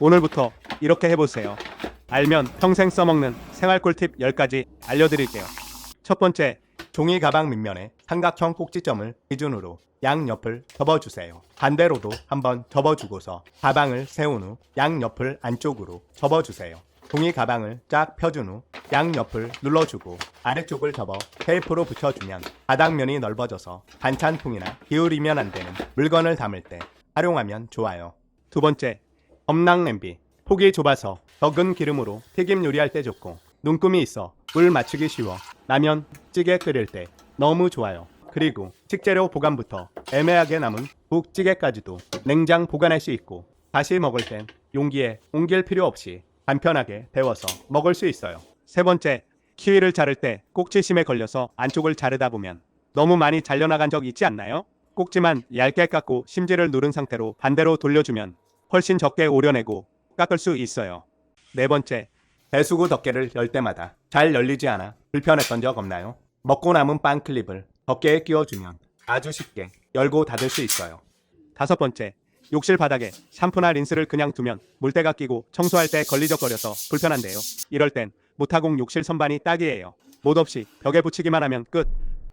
오늘부터 이렇게 해보세요. 알면 평생 써먹는 생활 꿀팁 10가지 알려드릴게요. 첫 번째, 종이 가방 밑면에 삼각형 꼭지점을 기준으로 양옆을 접어주세요. 반대로도 한번 접어주고서 가방을 세운 후 양옆을 안쪽으로 접어주세요. 종이 가방을 쫙 펴준 후 양옆을 눌러주고 아래쪽을 접어 테이프로 붙여주면 바닥면이 넓어져서 반찬통이나 기울이면 안 되는 물건을 담을 때 활용하면 좋아요. 두 번째, 엄낭 냄비. 폭이 좁아서 적은 기름으로 튀김 요리할 때 좋고 눈금이 있어 물 맞추기 쉬워 라면, 찌개 끓일 때 너무 좋아요. 그리고 식재료 보관부터 애매하게 남은 국찌개까지도 냉장 보관할 수 있고 다시 먹을 땐 용기에 옮길 필요 없이 간편하게 데워서 먹을 수 있어요. 세 번째, 키위를 자를 때 꼭지심에 걸려서 안쪽을 자르다 보면 너무 많이 잘려나간 적 있지 않나요? 꼭지만 얇게 깎고 심지를 누른 상태로 반대로 돌려주면 훨씬 적게 오려내고 깎을 수 있어요. 네 번째, 배수구 덮개를 열 때마다 잘 열리지 않아 불편했던 적 없나요? 먹고 남은 빵 클립을 덮개에 끼워주면 아주 쉽게 열고 닫을 수 있어요. 다섯 번째, 욕실 바닥에 샴푸나 린스를 그냥 두면 물때가 끼고 청소할 때 걸리적거려서 불편한데요. 이럴 땐 무타공 욕실 선반이 딱이에요. 못 없이 벽에 붙이기만 하면 끝.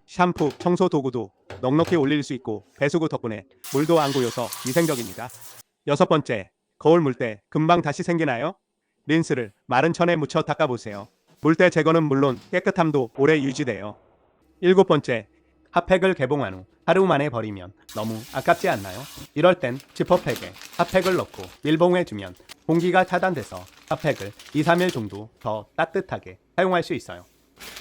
샴푸, 청소 도구도 넉넉히 올릴 수 있고 배수구 덕분에 물도 안 고여서 위생적입니다. 여섯 번째, 거울 물 때 금방 다시 생기나요? 린스를 마른 천에 묻혀 닦아보세요. 물때 제거는 물론 깨끗함도 오래 유지돼요. 일곱 번째, 핫팩을 개봉한 후 하루 만에 버리면 너무 아깝지 않나요? 이럴 땐 지퍼팩에 핫팩을 넣고 밀봉해 주면 공기가 차단돼서 핫팩을 2, 3일 정도 더 따뜻하게 사용할 수 있어요.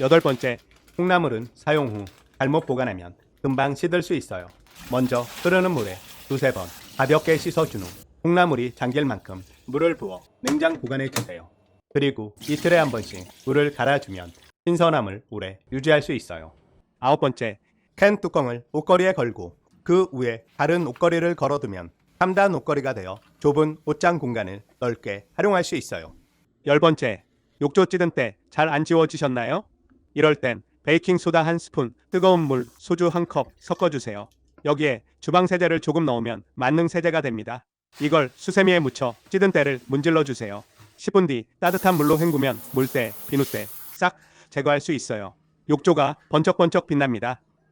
여덟 번째, 콩나물은 사용 후 잘못 보관하면 금방 시들 수 있어요. 먼저 흐르는 물에 두세 번 가볍게 씻어준 후 콩나물이 잠길 만큼 물을 부어 냉장 보관해 주세요. 그리고 이틀에 한 번씩 물을 갈아주면 신선함을 오래 유지할 수 있어요. 아홉 번째, 캔 뚜껑을 옷걸이에 걸고 그 위에 다른 옷걸이를 걸어두면 3단 옷걸이가 되어 좁은 옷장 공간을 넓게 활용할 수 있어요. 열 번째, 욕조 찌든 때 잘 안 지워지셨나요? 이럴 땐 베이킹 소다 한 스푼, 뜨거운 물, 소주 한 컵 섞어주세요. 여기에 주방 세제를 조금 넣으면 만능 세제가 됩니다. 이걸 수세미에 묻혀 찌든 때를 문질러 주세요. 10분 뒤 따뜻한 물로 헹구면 물때, 비누때 싹 제거할 수 있어요. 욕조가 번쩍번쩍 빛납니다.